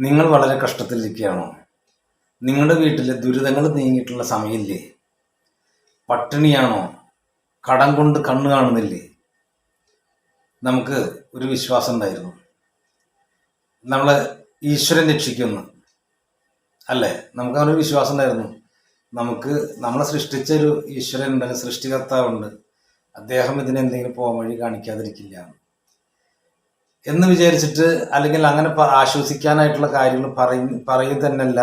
നിങ്ങൾ വളരെ കഷ്ടത്തിലിരിക്കുകയാണോ? നിങ്ങളുടെ വീട്ടിലെ ദുരിതങ്ങൾ നീങ്ങിയിട്ടുള്ള സമയമില്ലേ? പട്ടിണിയാണോ? കടം കൊണ്ട് കണ്ണു കാണുന്നില്ലേ? നമുക്ക് ഒരു വിശ്വാസം ഉണ്ടായിരുന്നു. നമ്മൾ ഈശ്വരൻ രക്ഷിക്കുന്നു. അല്ലേ? നമുക്ക് അങ്ങനെ ഒരു വിശ്വാസം ഉണ്ടായിരുന്നു. നമുക്ക് നമ്മളെ സൃഷ്ടിച്ച ഒരു ഈശ്വരൻ ഉണ്ട് സൃഷ്ടികർത്താവുണ്ട്. അദ്ദേഹം ഇതിനെന്തെങ്കിലും പോകാൻ വഴി കാണിക്കാതിരിക്കില്ല. എന്ന് വിചാരിച്ചിട്ട് അല്ലെങ്കിൽ അങ്ങനെ ആശ്വസിക്കാനായിട്ടുള്ള കാര്യങ്ങൾ പറയും പറയും തന്നെയല്ല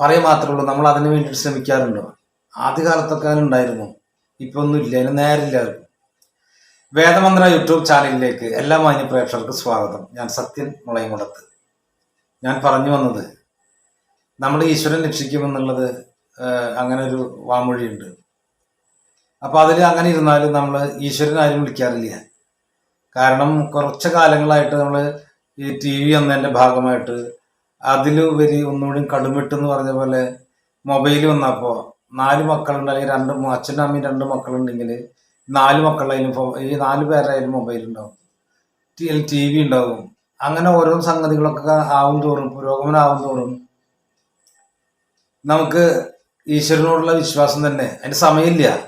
പറയുക മാത്രമേ ഉള്ളൂ. നമ്മൾ അതിനു വേണ്ടിയിട്ട് ശ്രമിക്കാറുണ്ടോ. ആദ്യകാലത്തൊക്കെ അങ്ങനെ ഉണ്ടായിരുന്നു. ഇപ്പൊ ഒന്നും ഇല്ല. അതിന് നേരില്ല വേദമന്ത്ര യൂട്യൂബ് ചാനലിലേക്ക് എല്ലാ മാന്യ പ്രേക്ഷകർക്ക് സ്വാഗതം. ഞാൻ സത്യൻ മുളയംകുളത്ത്. ഞാൻ പറഞ്ഞു വന്നത് നമ്മൾ ഈശ്വരൻ രക്ഷിക്കുമെന്നുള്ളത് അങ്ങനെ ഒരു വാമൊഴിയുണ്ട്. അപ്പൊ അതിൽ അങ്ങനെ ഇരുന്നാലും നമ്മൾ ഈശ്വരൻ ആരും വിളിക്കാറില്ല. കാരണം കുറച്ച് കാലങ്ങളായിട്ട് നമ്മൾ ഈ ടി വി വന്നതിന്റെ ഭാഗമായിട്ട് അതിലുപരി ഒന്നുകൂടി കടുമിട്ട് എന്ന് പറഞ്ഞ പോലെ മൊബൈൽ വന്നപ്പോൾ നാല് മക്കളുണ്ട് അല്ലെങ്കിൽ രണ്ട് അച്ഛനും അമ്മയും രണ്ട് മക്കളുണ്ടെങ്കിൽ നാല് മക്കളായാലും ഈ നാല് പേരായാലും മൊബൈൽ ഉണ്ടാവും. ടി വി ഉണ്ടാവും. അങ്ങനെ ഓരോ സംഗതികളൊക്കെ ആവും തോറും പുരോഗമനമാവും തോറും നമുക്ക് ഈശ്വരനോടുള്ള വിശ്വാസം തന്നെ. അതിന് സമയമില്ല.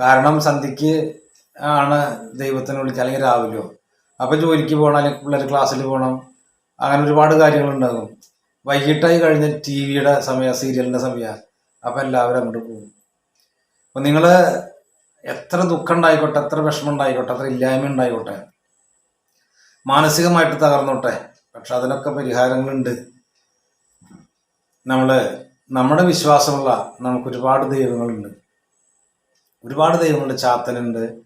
കാരണം സന്ധ്യക്ക് ആണ് ദൈവത്തിന് വിളിക്കുക അല്ലെങ്കിൽ രാവിലെയോ. അപ്പം ജോലിക്ക് പോകണം അല്ലെങ്കിൽ പിള്ളേർ ക്ലാസ്സിൽ പോകണം. അങ്ങനെ ഒരുപാട് കാര്യങ്ങളുണ്ടാകും. വൈകിട്ടായി കഴിഞ്ഞ ടി വിയുടെ സമയം സീരിയലിന്റെ സമയം അപ്പം എല്ലാവരും അങ്ങോട്ട് പോകും. അപ്പം നിങ്ങൾ എത്ര ദുഃഖം ഉണ്ടായിക്കോട്ടെ എത്ര വിഷമം ഉണ്ടായിക്കോട്ടെ എത്ര ഇല്ലായ്മ ഉണ്ടായിക്കോട്ടെ മാനസികമായിട്ട് തകർന്നോട്ടെ പക്ഷെ അതിനൊക്കെ പരിഹാരങ്ങളുണ്ട്. നമ്മൾ നമ്മുടെ വിശ്വാസമുള്ള നമുക്ക് ഒരുപാട് ദൈവങ്ങളുണ്ട്. ഒരുപാട് ദൈവങ്ങളുണ്ട്. ചാത്തനുണ്ട്.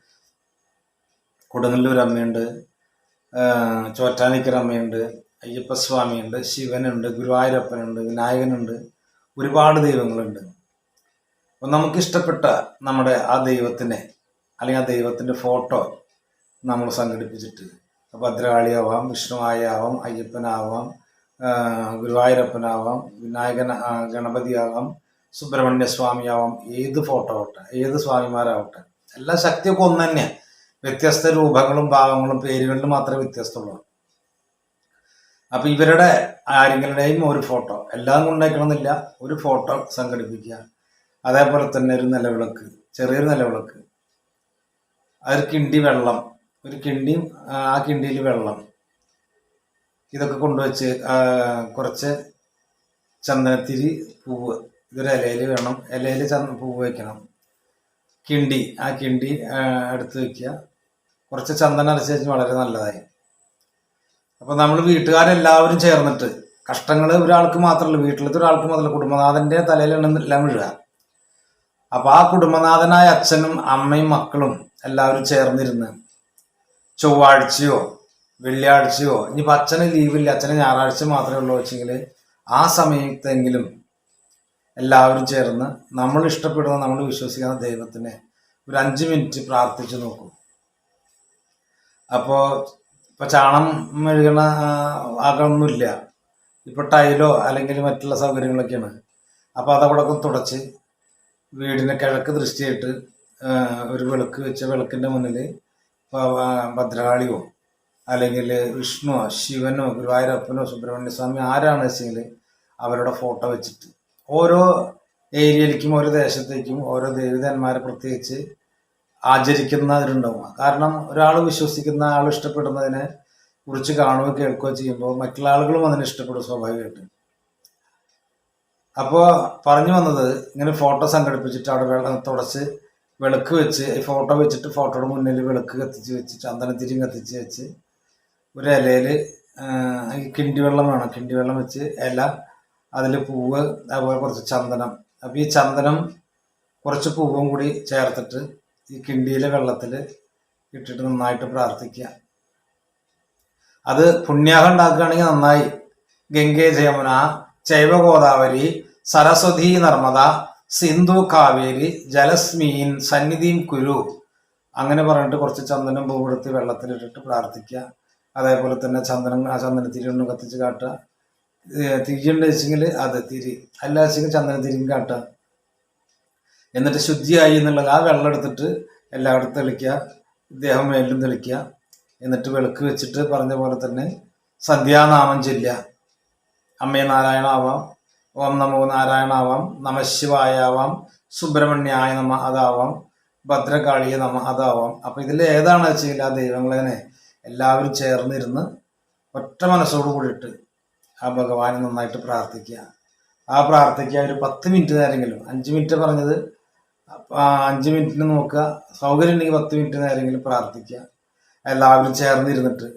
കൊടുങ്ങല്ലൂർ അമ്മയുണ്ട് ആഹ് ചോറ്റാനിക്കര അമ്മയുണ്ട് അയ്യപ്പസ്വാമിയുണ്ട് ശിവനുണ്ട് ഗുരുവായൂരപ്പനുണ്ട് വിനായകനുണ്ട് ഒരുപാട് ദൈവങ്ങളുണ്ട്. അപ്പം നമുക്കിഷ്ടപ്പെട്ട നമ്മുടെ ആ ദൈവത്തിനെ അല്ലെങ്കിൽ ആ ദൈവത്തിന്റെ ഫോട്ടോ നമ്മൾ സംഘടിപ്പിച്ചിട്ട് ഭദ്രകാളിയാവാം വിഷ്ണുവായാവാം അയ്യപ്പനാവാം ഗുരുവായൂരപ്പനാവാം വിനായകൻ ഗണപതിയാവാം സുബ്രഹ്മണ്യ സ്വാമിയാവാം ഏത് ഫോട്ടോ ആവട്ടെ ഏത് സ്വാമിമാരാവട്ടെ എല്ലാ ശക്തിയൊക്കെ ഒന്ന് തന്നെയാണ് വ്യത്യസ്ത രൂപങ്ങളും ഭാവങ്ങളും പേരുകളിലും മാത്രമേ വ്യത്യസ്തമുള്ളൂ. അപ്പൊ ഇവരുടെ ആരെങ്കിലുടെയും ഒരു ഫോട്ടോ. എല്ലാം കൊണ്ടേക്കണമെന്നില്ല. ഒരു ഫോട്ടോ സംഘടിപ്പിക്കുക. അതേപോലെ തന്നെ ഒരു നിലവിളക്ക് ചെറിയൊരു നിലവിളക്ക്. അതൊരു കിണ്ടി വെള്ളം. ഒരു കിണ്ടിയും ആ, കിണ്ടിയിൽ വെള്ളം. ഇതൊക്കെ കൊണ്ടുവച്ച് കുറച്ച് ചന്ദനത്തിരി പൂവ്. ഇതൊരു ഇലയിൽ വേണം. ഇലയിൽ ചന്ദ പൂവ് വയ്ക്കണം കിണ്ടി ആ കിണ്ടി എടുത്ത് വെക്കുക. കുറച്ച് ചന്ദനം അരച്ച് വെച്ച് വളരെ നല്ലതായി. അപ്പോൾ നമ്മൾ വീട്ടുകാരെല്ലാവരും ചേർന്നിട്ട് കഷ്ടങ്ങൾ ഒരാൾക്ക് മാത്രമല്ല വീട്ടിലത്തെ ഒരാൾക്ക് മാത്രമല്ല കുടുംബനാഥന്റെ തലയിലാണ് എല്ലാം വീഴുക. അപ്പം ആ കുടുംബനാഥനായ അച്ഛനും അമ്മയും മക്കളും എല്ലാവരും ചേർന്നിരുന്ന് ചൊവ്വാഴ്ചയോ വെള്ളിയാഴ്ചയോ ഇനിയിപ്പോൾ അച്ഛന് ലീവില്ല അച്ഛന് ഞായറാഴ്ച മാത്രമേ ഉള്ളൂ വെച്ചെങ്കിൽ ആ സമയത്തെങ്കിലും എല്ലാവരും ചേർന്ന് നമ്മൾ ഇഷ്ടപ്പെടുന്ന നമ്മൾ വിശ്വസിക്കുന്ന ദൈവത്തിനെ ഒരു അഞ്ച് മിനിറ്റ് പ്രാർത്ഥിച്ചു നോക്കും. അപ്പോൾ ഇപ്പോൾ ചാണം മെഴുകണ ആകണമൊന്നുമില്ല ഇപ്പോൾ ടൈലോ അല്ലെങ്കിൽ മറ്റുള്ള സൗകര്യങ്ങളൊക്കെയാണ്. അപ്പോൾ അതവിടെ തുടച്ച് വീടിന്റെ കിഴക്ക് ദൃഷ്ടിയായിട്ട് ഒരു വിളക്ക് വെച്ച വിളക്കിന്റെ മുന്നിൽ ഭദ്രകാളിയോ അല്ലെങ്കിൽ വിഷ്ണുവോ ശിവനോ ഗുരുവായൂരപ്പനോ സുബ്രഹ്മണ്യ സ്വാമി ആരാണെന്ന് വെച്ചെങ്കിൽ അവരുടെ ഫോട്ടോ വെച്ചിട്ട് ഓരോ ഏരിയയിലേക്കും ഓരോ ദേശത്തേക്കും ഓരോ ദേവിതന്മാരെ പ്രത്യേകിച്ച് ആചരിക്കുന്നവരുണ്ടാവും. കാരണം ഒരാൾ വിശ്വസിക്കുന്ന ആൾ ഇഷ്ടപ്പെടുന്നതിനെ കുറിച്ച് കാണുകയോ കേൾക്കുകയോ ചെയ്യുമ്പോൾ മറ്റുള്ള ആളുകളും അതിനെ ഇഷ്ടപ്പെടും സ്വാഭാവികമായിട്ട്. അപ്പോൾ പറഞ്ഞു വന്നത് ഇങ്ങനെ ഫോട്ടോ സംഘടിപ്പിച്ചിട്ട് അവിടെ വെള്ളം തുടച്ച് വിളക്ക് വെച്ച് ഫോട്ടോ വെച്ചിട്ട് ഫോട്ടോയുടെ മുന്നിൽ വിളക്ക് കത്തിച്ച് വെച്ച് ചന്ദനത്തിരിയും കത്തിച്ച് വെച്ച് ഒരു ഇലയിൽ കിണ്ടി വെള്ളം വേണം. കിണ്ടി വെള്ളം വെച്ച് ഇല അതിൽ പൂവ് അതുപോലെ കുറച്ച് ചന്ദനം. അപ്പോൾ ഈ ചന്ദനം കുറച്ച് പൂവും കൂടി ചേർത്തിട്ട് ഈ കിണ്ടിയിലെ വെള്ളത്തിൽ ഇട്ടിട്ട് നന്നായിട്ട് പ്രാർത്ഥിക്കുക. അത് പുണ്യാഹം ഉണ്ടാക്കുകയാണെങ്കിൽ നന്നായി. ഗംഗേ ജയമുന ചൈവ ഗോദാവരി സരസ്വതി നർമ്മദ സിന്ധു കാവേരി ജലസ്മീൻ സന്നിധിയും കുരു. അങ്ങനെ പറഞ്ഞിട്ട് കുറച്ച് ചന്ദനം പൂവെടുത്ത് വെള്ളത്തിലിട്ടിട്ട് പ്രാർത്ഥിക്കുക. അതേപോലെ തന്നെ ചന്ദനം ആ ചന്ദനത്തിരി ഒന്ന് കത്തിച്ച് കാട്ടുക. തിരിയുണ്ട് വെച്ചെങ്കിൽ അത് തിരി. അല്ല വെച്ചെങ്കിൽ ചന്ദനത്തിരിയും കാട്ടുക എന്നിട്ട് ശുദ്ധിയായി എന്നുള്ളത് ആ വെള്ളം എടുത്തിട്ട് എല്ലായിടത്തും തെളിക്കുക ഇദ്ദേഹം മേലും തെളിക്കുക. എന്നിട്ട് വിളക്ക് വെച്ചിട്ട് പറഞ്ഞ പോലെ തന്നെ സന്ധ്യാനാമം ചൊല്ലുക. അമ്മേ നാരായണ ആവാം ഓം നമോ നാരായണ ആവാം നമശിവായ ആവാം സുബ്രഹ്മണ്യായ നമ അതാവാം. ഭദ്രകാളിയെ നമ അതാവാം. അപ്പൊ ഇതിൽ ഏതാണ് വെച്ചാൽ ആ ദൈവങ്ങളെ എല്ലാവരും ചേർന്നിരുന്ന് ഒറ്റ മനസ്സോട് കൂടിയിട്ട് ആ ഭഗവാനെ നന്നായിട്ട് പ്രാർത്ഥിക്കുക. ആ പ്രാർത്ഥിക്കുക ഒരു പത്ത് മിനിറ്റ് നേരെങ്കിലും. അഞ്ച് മിനിറ്റ് പറഞ്ഞത് അഞ്ച് മിനിറ്റിന് നോക്കുക. സൗകര്യം ഉണ്ടെങ്കിൽ പത്ത് മിനിറ്റ് നേരെങ്കിലും പ്രാർത്ഥിക്കുക. എല്ലാവരും ചേർന്നിരുന്നിട്ട്.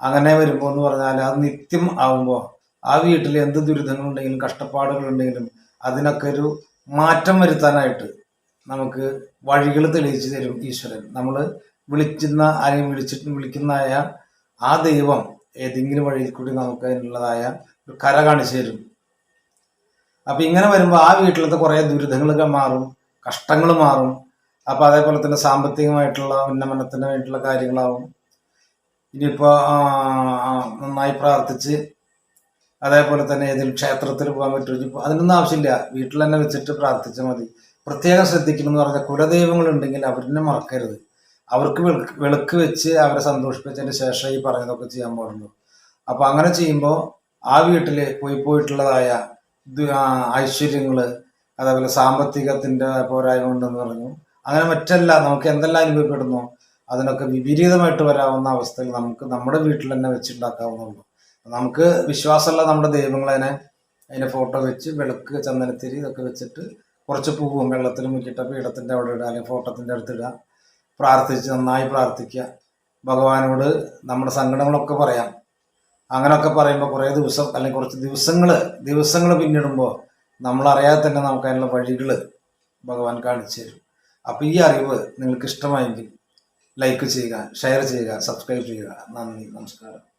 അങ്ങനെ വരുമ്പോൾ എന്ന് പറഞ്ഞാൽ അത് നിത്യം ആവുമ്പോൾ ആ വീട്ടിൽ എന്ത് ദുരിതങ്ങളുണ്ടെങ്കിലും കഷ്ടപ്പാടുകളുണ്ടെങ്കിലും അതിനൊക്കെ ഒരു മാറ്റം വരുത്താനായിട്ട് നമുക്ക് വഴികൾ തെളിയിച്ചു തരും ഈശ്വരൻ. നമ്മൾ വിളിക്കുന്ന അല്ലെങ്കിൽ വിളിച്ചിട്ട് വിളിക്കുന്നതായ ആ ദൈവം ഏതെങ്കിലും വഴിയിൽ കൂടി നമുക്ക് അതിനുള്ളതായ ഒരു കര കാണിച്ചു തരും. അപ്പൊ ഇങ്ങനെ വരുമ്പോൾ ആ വീട്ടിലത്തെ കുറേ ദുരിതങ്ങളൊക്കെ മാറും കഷ്ടങ്ങൾ മാറും. അപ്പൊ അതേപോലെ തന്നെ സാമ്പത്തികമായിട്ടുള്ള ഉന്നമനത്തിന് വേണ്ടിയിട്ടുള്ള കാര്യങ്ങളാവും. ഇനിയിപ്പോ നന്നായി പ്രാർത്ഥിച്ച് അതേപോലെ തന്നെ ഏതെങ്കിലും ക്ഷേത്രത്തിൽ പോകാൻ പറ്റുമോ ഇപ്പൊ അതിനൊന്നും ആവശ്യമില്ല. വീട്ടിൽ തന്നെ വെച്ചിട്ട് പ്രാർത്ഥിച്ചാൽ മതി. പ്രത്യേകം ശ്രദ്ധിക്കണം എന്ന് പറഞ്ഞാൽ കുലദൈവങ്ങൾ ഉണ്ടെങ്കിൽ അവരിനെ മറക്കരുത്. അവർക്ക് വെളുക്ക് വെച്ച് അവരെ സന്തോഷിപ്പിച്ചതിന് ശേഷം ഈ പറയുന്നതൊക്കെ ചെയ്യാൻ പാടുള്ളൂ. അപ്പൊ അങ്ങനെ ചെയ്യുമ്പോൾ ആ വീട്ടിൽ പോയി പോയിട്ടുള്ളതായ ഐശ്വര്യങ്ങൾ അതേപോലെ സാമ്പത്തികത്തിന്റെ പോരായ്മ ഉണ്ടെന്ന് പറഞ്ഞു. അങ്ങനെ മറ്റല്ല നമുക്ക് എന്തെല്ലാം അനുഭവപ്പെടുന്നു അതിനൊക്കെ വിപരീതമായിട്ട് വരാവുന്ന അവസ്ഥയിൽ നമുക്ക് നമ്മുടെ വീട്ടിൽ തന്നെ വെച്ചുണ്ടാക്കാവുന്നുള്ളൂ നമുക്ക് വിശ്വാസമുള്ള നമ്മുടെ ദൈവങ്ങളെ അതിനെ ഫോട്ടോ വെച്ച് വിളക്ക് ചന്ദനത്തിരി ഇതൊക്കെ വെച്ചിട്ട് കുറച്ച് പൂവും വെള്ളത്തിൽ മുക്കിയിട്ട് പീഠത്തിന്റെ അവിടെ ഇടുക അല്ലെങ്കിൽ ഫോട്ടോത്തിന്റെ അടുത്ത് ഇടുക. പ്രാർത്ഥിച്ച് നന്നായി പ്രാർത്ഥിക്കുക. ഭഗവാനോട് നമ്മുടെ സങ്കടങ്ങളൊക്കെ പറയാം. അങ്ങനെയൊക്കെ പറയുമ്പോൾ കുറേ ദിവസം അല്ലെങ്കിൽ കുറച്ച് ദിവസങ്ങൾ ദിവസങ്ങൾ പിന്നിടുമ്പോൾ നമ്മളറിയാതെ തന്നെ നമുക്ക് അതിനുള്ള വഴികൾ ഭഗവാൻ കാണിച്ചു തരും. അപ്പോൾ ഈ അറിവ് നിങ്ങൾക്ക് ഇഷ്ടമായെങ്കിൽ ലൈക്ക് ചെയ്യുക ഷെയർ ചെയ്യുക സബ്സ്ക്രൈബ് ചെയ്യുക. നന്ദി നമസ്കാരം.